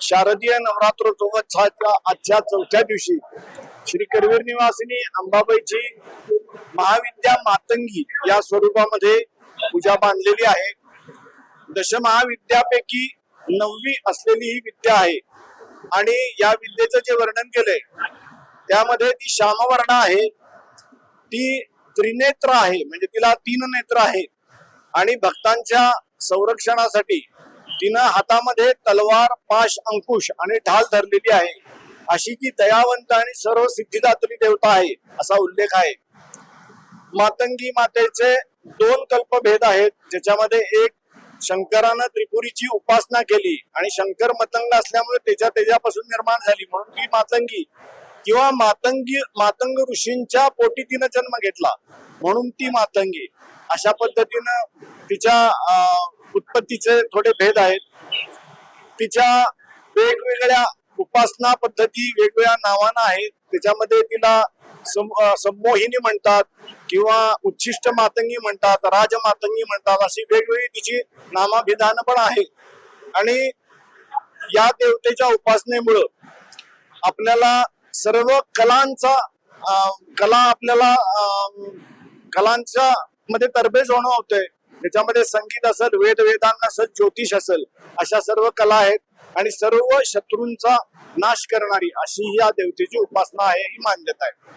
शारदीय नवरात्रोत्सवाच्या आजच्या चौथ्या दिवशी श्री करवीर निवासिनी अंबाबाईची महाविद्या मातंगी या स्वरूपामध्ये पूजा बांधलेली आहे. दशमहाविद्यापैकी नववी असलेली ही विद्या आहे. आणि या विद्येचं जे वर्णन केलंय त्यामध्ये ती श्यामवर्ण आहे ती त्रिनेत्र आहे म्हणजे तिला तीन नेत्र आहे आणि भक्तांच्या संरक्षणासाठी तिनं हातामध्ये तलवार पाश अंकुश आणि ढाल धरलेली आहे. अशी ती दयावंत आणि सर्व सिद्धिदात्री देवता आहे असा उल्लेख आहे. मातंगी मातेचे दोन कल्पभेद आहेत ज्याच्यामध्ये एक शंकरानं त्रिपुरीची उपासना केली आणि शंकर मतंग असल्यामुळे त्याच्या त्याच्यापासून निर्माण झाली. म्हणून ती मातंगी. किंवा मातंगी मातंग ऋषींच्या पोटी तिनं जन्म घेतला. म्हणून ती मातंगी. अशा पद्धतीनं तिच्या अं, उत्पत्तीचे थोडे भेद आहेत. तिच्या वेगवेगळ्या उपासना पद्धती वेगवेगळ्या नावानं आहेत. त्याच्यामध्ये तिला संमोहिनी म्हणतात किंवा उच्छिष्ट मातंगी म्हणतात राजमातंगी म्हणतात अशी वेगवेगळी तिची नामाभिधान पण आहे आणि या देवतेच्या उपासनेमुळं आपल्याला सर्व कलांचा अं, कला आपल्याला अं, कलांच्या मध्ये तरबेज होणं होतंय. त्याच्यामध्ये संगीत असेल वेद वेदांना असेल ज्योतिष असेल अशा सर्व कला आहेत. आणि सर्व शत्रूंचा नाश करणारी अशी ही या देवतेची उपासना आहे ही मान्यता आहे.